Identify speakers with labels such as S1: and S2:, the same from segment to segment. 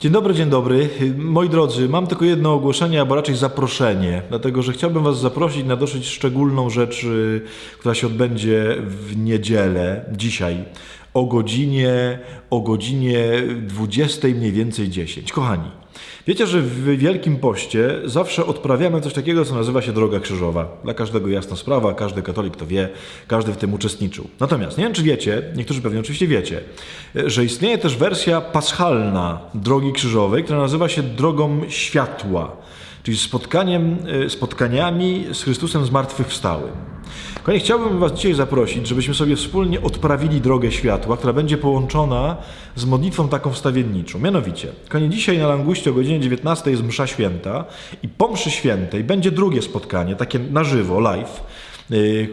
S1: Dzień dobry, dzień dobry. Moi drodzy, mam tylko jedno ogłoszenie, albo raczej zaproszenie, dlatego że chciałbym Was zaprosić na dosyć szczególną rzecz, y, która się odbędzie w niedzielę, dzisiaj, o godzinie, o godzinie 20 mniej więcej 10. Kochani, wiecie, że w Wielkim Poście zawsze odprawiamy coś takiego, co nazywa się Droga Krzyżowa. Dla każdego jasna sprawa, każdy katolik to wie, każdy w tym uczestniczył. Natomiast nie wiem, czy wiecie, niektórzy pewnie oczywiście wiecie, że istnieje też wersja paschalna Drogi Krzyżowej, która nazywa się Drogą Światła, czyli spotkaniem, e, spotkaniami z Chrystusem zmartwychwstałym. Kochani, chciałbym Was dzisiaj zaprosić, żebyśmy sobie wspólnie odprawili drogę światła, która będzie połączona z modlitwą taką wstawienniczą. Mianowicie, kochani, dzisiaj na Languście o godzinie 19 jest msza święta i po mszy świętej będzie drugie spotkanie, takie na żywo, live,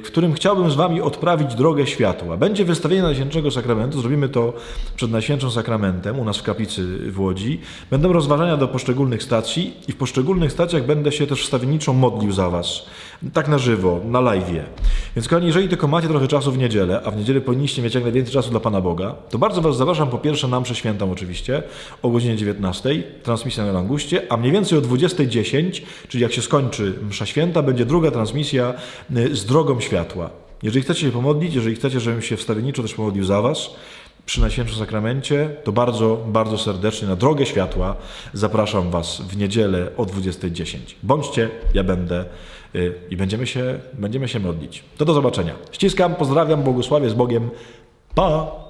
S1: którym chciałbym z Wami odprawić drogę światła. Będzie wystawienie Najświętszego Sakramentu, zrobimy to przed Najświętszym Sakramentem u nas w kaplicy w Łodzi. Będą rozważania do poszczególnych stacji i w poszczególnych stacjach będę się też wstawienniczo modlił za Was. Tak na żywo, na live'ie. Więc kochani, jeżeli tylko macie trochę czasu w niedzielę, a w niedzielę powinniście mieć jak najwięcej czasu dla Pana Boga, to bardzo Was zapraszam po pierwsze na mszę świętą oczywiście o godzinie 19, transmisja na Languście, a mniej więcej o 20.10, czyli jak się skończy msza święta, będzie druga transmisja y, drogą światła. Jeżeli chcecie się pomodlić, jeżeli chcecie, żebym się wstawienniczo też pomodlił za Was, przy Najświętszym Sakramencie, to bardzo, bardzo serdecznie na drogę światła zapraszam Was w niedzielę o 20.10. Bądźcie, ja będę y, i będziemy się, będziemy się modlić. To do zobaczenia. Ściskam, pozdrawiam, błogosławię z Bogiem. Pa!